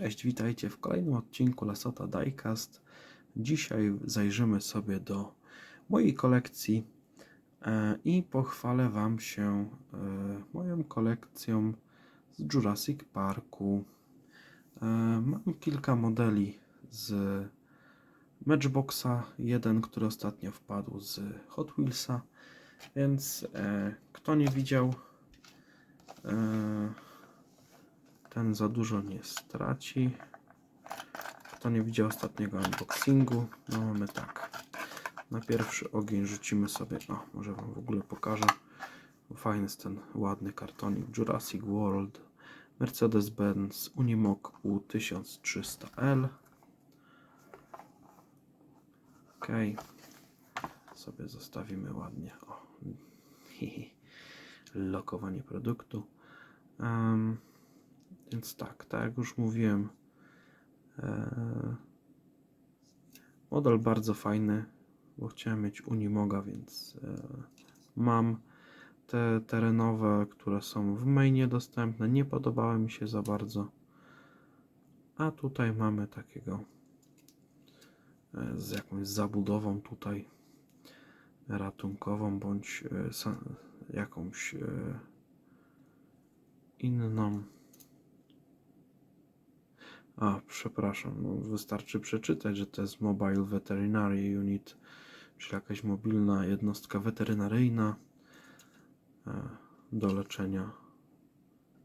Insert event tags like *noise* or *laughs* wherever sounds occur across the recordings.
Cześć, witajcie w kolejnym odcinku Lasota Diecast. Dzisiaj zajrzymy sobie do mojej kolekcji e, i pochwalę Wam się e, moją kolekcją z Jurassic Parku. E, mam kilka modeli z Matchboxa, jeden, który ostatnio wpadł z Hot Wheelsa, więc kto nie widział, ten za dużo nie straci. Kto nie widział ostatniego unboxingu, no mamy tak. Na pierwszy ogień rzucimy sobie, o może Wam w ogóle pokażę. Fajny jest ten ładny kartonik Jurassic World Mercedes-Benz Unimog U1300L. Ok, sobie zostawimy ładnie. O. *laughs* Lokowanie produktu. Em, więc tak, tak jak już mówiłem, e, model bardzo fajny, bo chciałem mieć Unimoga, więc e, mam te terenowe, które są w mainie dostępne, nie podobały mi się za bardzo. A tutaj mamy takiego e, z jakąś zabudową tutaj ratunkową, bądź jakąś inną. A, przepraszam, no wystarczy przeczytać, że to jest Mobile Veterinary Unit, czyli jakaś mobilna jednostka weterynaryjna e, do leczenia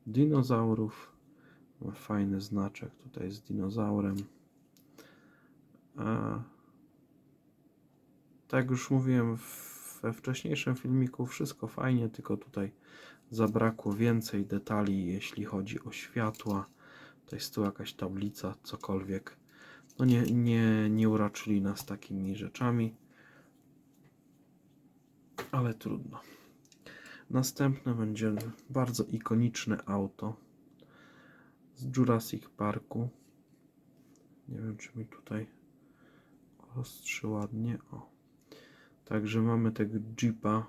dinozaurów. Ma fajny znaczek tutaj z dinozaurem. E, tak już mówiłem we wcześniejszym filmiku, wszystko fajnie, tylko tutaj zabrakło więcej detali, jeśli chodzi o światła. Tutaj jest tu jakaś tablica, cokolwiek. No nie, nie, nie uraczyli nas takimi rzeczami. Ale trudno. Następne będzie bardzo ikoniczne auto z Jurassic Parku. Nie wiem, czy mi tutaj ostrzy ładnie. O. Także mamy tego Jeepa.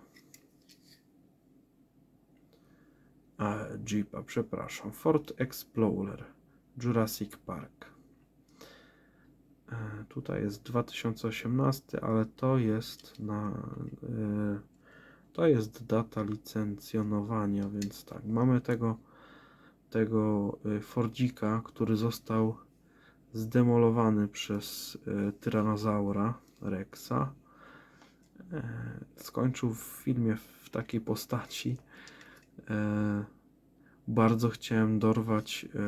A, Jeepa, przepraszam. Ford Explorer. Jurassic Park. E, Tutaj jest 2018, ale to jest na. e, To jest data licencjonowania, więc tak. Mamy tego, tego e, Fordzika, który został zdemolowany przez tyranozaura Rexa. Skończył w filmie w takiej postaci. Bardzo chciałem dorwać e,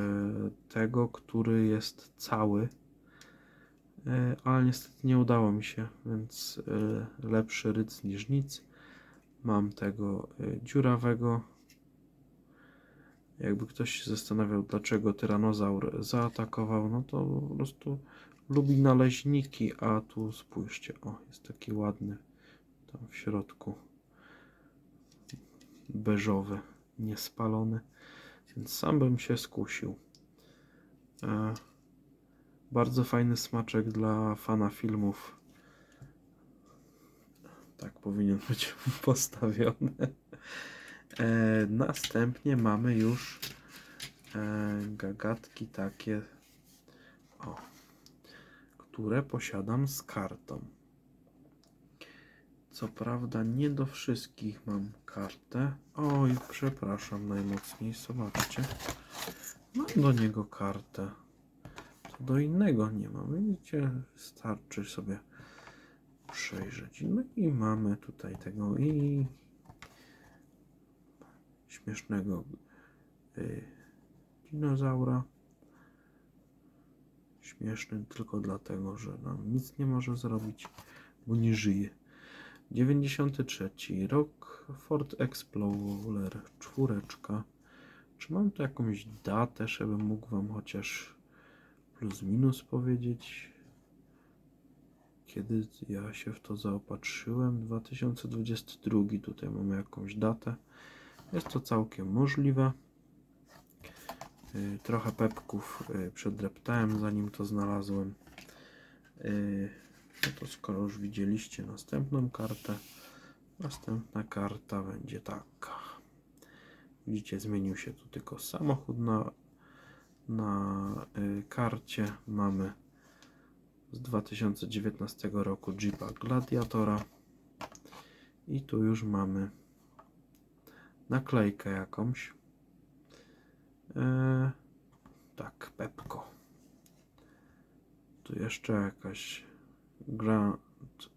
tego, który jest cały, e, ale niestety nie udało mi się, więc e, lepszy ryc niż nic. Mam tego dziurawego. Jakby ktoś się zastanawiał, dlaczego tyranozaur zaatakował, no to po prostu lubi naleźniki, a tu spójrzcie, o, jest taki ładny tam w środku beżowy, niespalony. Więc sam bym się skusił. E, bardzo fajny smaczek dla fana filmów. Tak powinien być *laughs* postawiony. E, następnie mamy już e, gagatki takie, o, które posiadam z kartą. Co prawda nie do wszystkich mam kartę. Oj, przepraszam najmocniej, zobaczcie. Mam do niego kartę. To do innego nie mam. Widzicie, wystarczy sobie przejrzeć. No i mamy tutaj tego i śmiesznego y, dinozaura. Śmieszny tylko dlatego, że nam nic nie może zrobić, bo nie żyje. 93 rok Ford Explorer czwóreczka. Czy mam tu jakąś datę, żebym mógł Wam chociaż plus minus powiedzieć? Kiedy ja się w to zaopatrzyłem? 2022 tutaj mamy jakąś datę. Jest to całkiem możliwe. Yy, Trochę pepków yy, przedreptałem zanim to znalazłem. No to skoro już widzieliście następną kartę, następna karta będzie taka. Widzicie, zmienił się tu tylko samochód na, na y, karcie mamy z 2019 roku Jeepa Gladiatora i tu już mamy naklejkę jakąś. E, tak, Pepko. Tu jeszcze jakaś Grant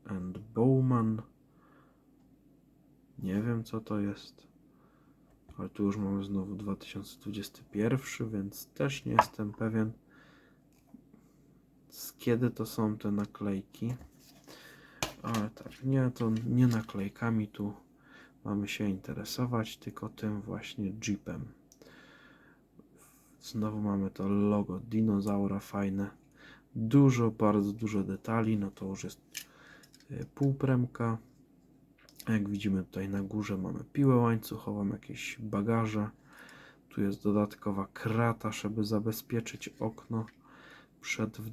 and Bowman. Nie wiem co to jest. Ale tu już mamy znowu 2021, więc też nie jestem pewien z kiedy to są te naklejki. Ale tak, nie, to nie naklejkami tu mamy się interesować, tylko tym właśnie Jeepem. Znowu mamy to logo dinozaura fajne. Dużo, bardzo dużo detali. No to już jest y, półpremka. Jak widzimy tutaj na górze mamy piłę łańcuchową, jakieś bagaże. Tu jest dodatkowa krata, żeby zabezpieczyć okno przed y,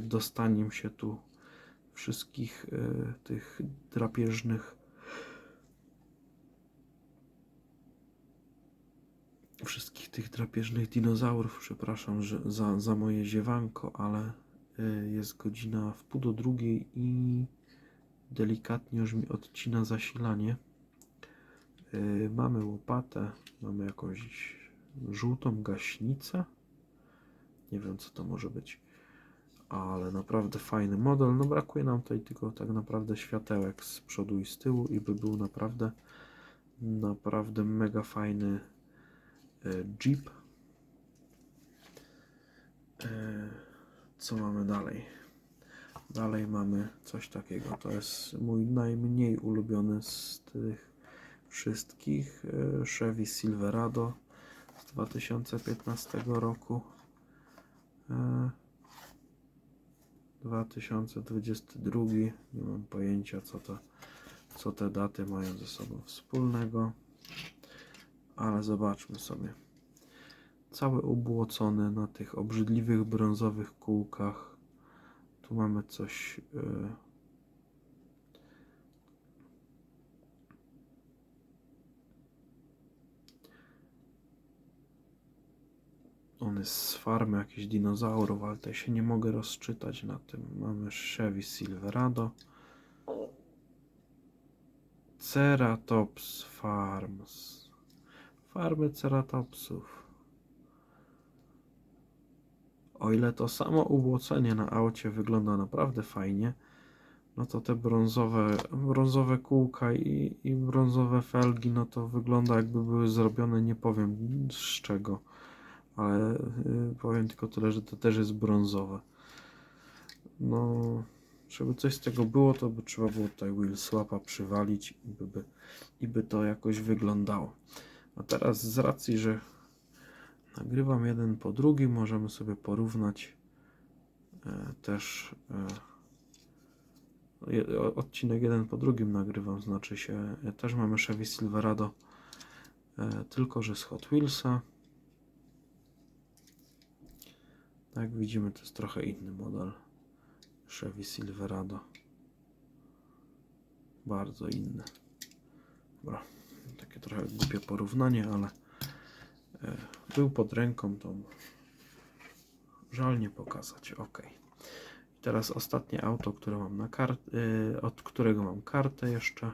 dostaniem się tu wszystkich y, tych drapieżnych wszystkich tych drapieżnych dinozaurów. Przepraszam że za, za moje ziewanko, ale jest godzina w pół do drugiej i delikatnie już mi odcina zasilanie. Y, mamy łopatę, mamy jakąś żółtą gaśnicę. Nie wiem co to może być, ale naprawdę fajny model. No brakuje nam tutaj tylko tak naprawdę światełek z przodu i z tyłu i by był naprawdę naprawdę mega fajny e, Jeep. E, Co mamy dalej? Dalej mamy coś takiego. To jest mój najmniej ulubiony z tych wszystkich. e, Chevy Silverado z 2015 roku. E, 2022. Nie mam pojęcia, co, to, co te daty mają ze sobą wspólnego. Ale zobaczmy sobie. Cały ubłocony na tych obrzydliwych brązowych kółkach. Tu mamy coś. e, On jest z farmy jakichś dinozaurów, ale tutaj się nie mogę rozczytać na tym. Mamy Chevy Silverado. Ceratops Farms. Farmy ceratopsów. O ile to samo ubłocenie na aucie wygląda naprawdę fajnie, no to te brązowe, brązowe kółka i, i brązowe felgi, no to wygląda jakby były zrobione nie powiem z czego ale y, powiem tylko tyle, że to też jest brązowe. No, żeby coś z tego było, to by trzeba było tutaj wheel swapa przywalić i by, by, i by to jakoś wyglądało. A teraz z racji, że nagrywam jeden po drugim, możemy sobie porównać e, też e, odcinek jeden po drugim nagrywam, znaczy się e, też mamy Chevy Silverado, tylko że z Hot Wheelsa. Tak, widzimy, to jest trochę inny model Chevy Silverado. Bardzo inny. Dobra, takie trochę głupie porównanie, ale był pod ręką, to żal nie pokazać. Ok. Teraz ostatnie auto, które mam na kart, e, od którego mam kartę jeszcze.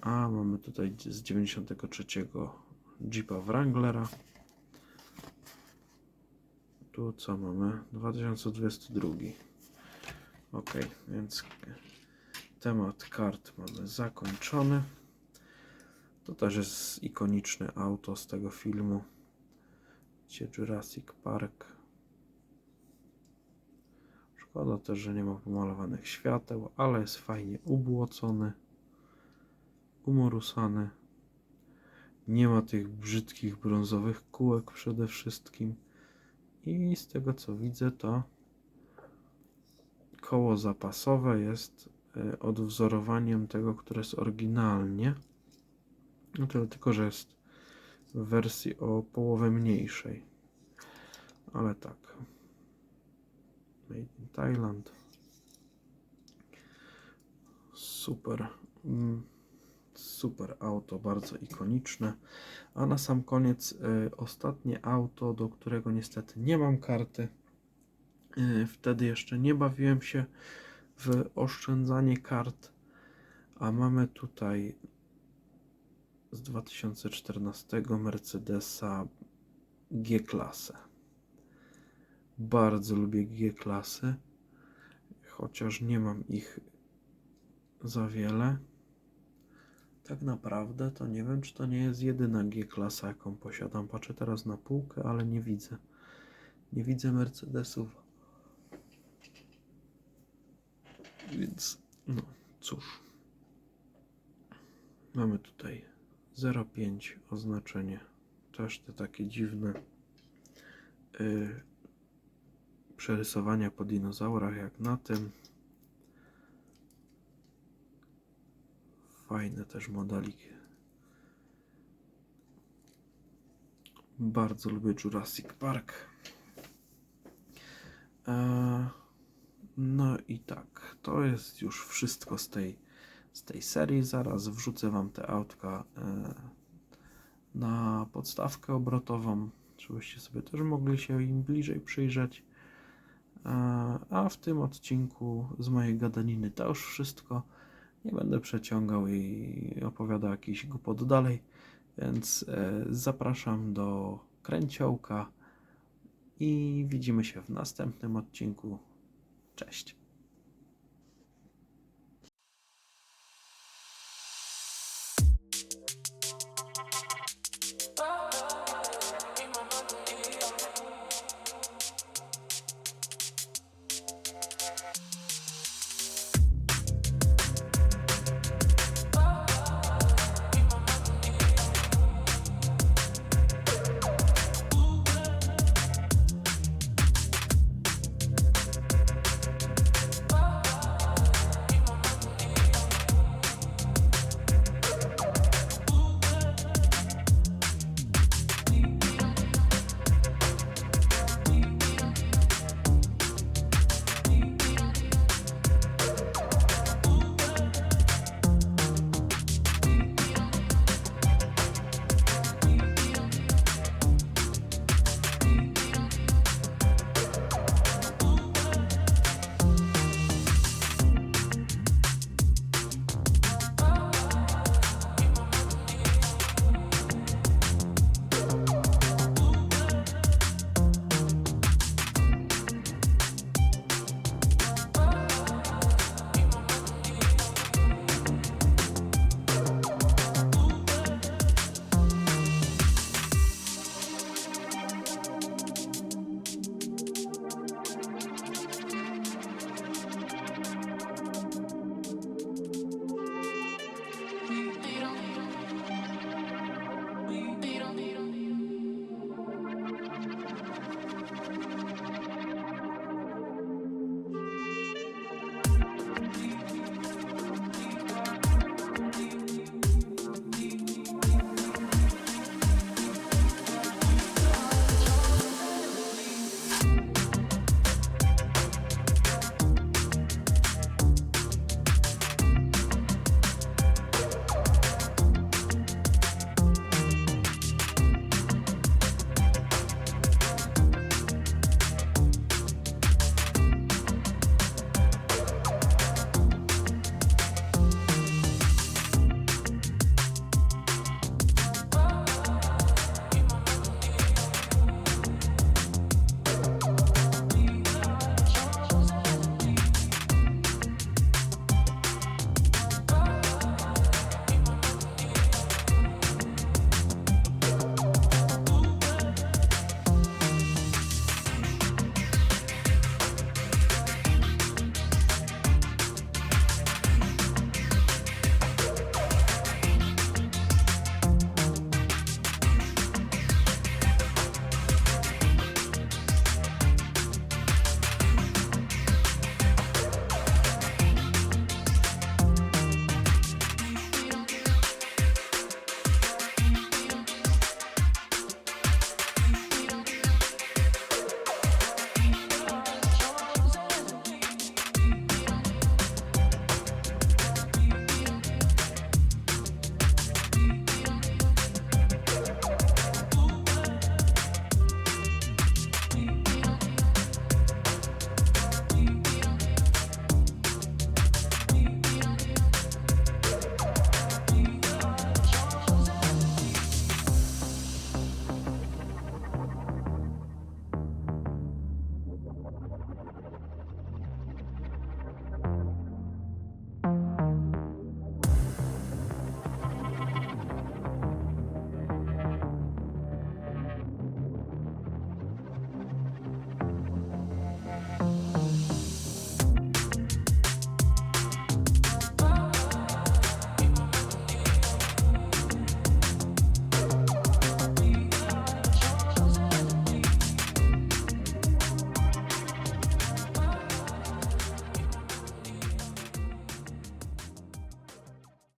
A mamy tutaj z 93 Jeepa Wranglera. Tu co mamy? 2022. Ok, więc temat kart mamy zakończony. To też jest ikoniczne auto z tego filmu. Gdzie Jurassic Park. Szkoda też, że nie ma pomalowanych świateł, ale jest fajnie ubłocony, umorusany. Nie ma tych brzydkich brązowych kółek przede wszystkim. I z tego co widzę, to koło zapasowe jest e, odwzorowaniem tego, które jest oryginalnie. No tyle tylko, że jest w wersji o połowę mniejszej. Ale tak. Made in Thailand. Super. Mm, super auto, bardzo ikoniczne. A na sam koniec y, ostatnie auto, do którego niestety nie mam karty. Y, Wtedy jeszcze nie bawiłem się w oszczędzanie kart, a mamy tutaj z 2014 Mercedesa G-klasę. Bardzo lubię G-klasy, chociaż nie mam ich za wiele. Tak naprawdę to nie wiem, czy to nie jest jedyna G-klasa, jaką posiadam. Patrzę teraz na półkę, ale nie widzę. Nie widzę Mercedesów. Więc, no cóż. Mamy tutaj 0,5 oznaczenie. Też te takie dziwne y, przerysowania po dinozaurach, jak na tym. Fajne też modelik. Bardzo lubię Jurassic Park. E, no i tak, to jest już wszystko z tej, z tej serii. Zaraz wrzucę Wam te autka e, na podstawkę obrotową, żebyście sobie też mogli się im bliżej przyjrzeć. E, A w tym odcinku z mojej gadaniny to już wszystko. Nie będę przeciągał i opowiadał jakiś głupot dalej, więc e, zapraszam do kręciołka i widzimy się w następnym odcinku. Cześć.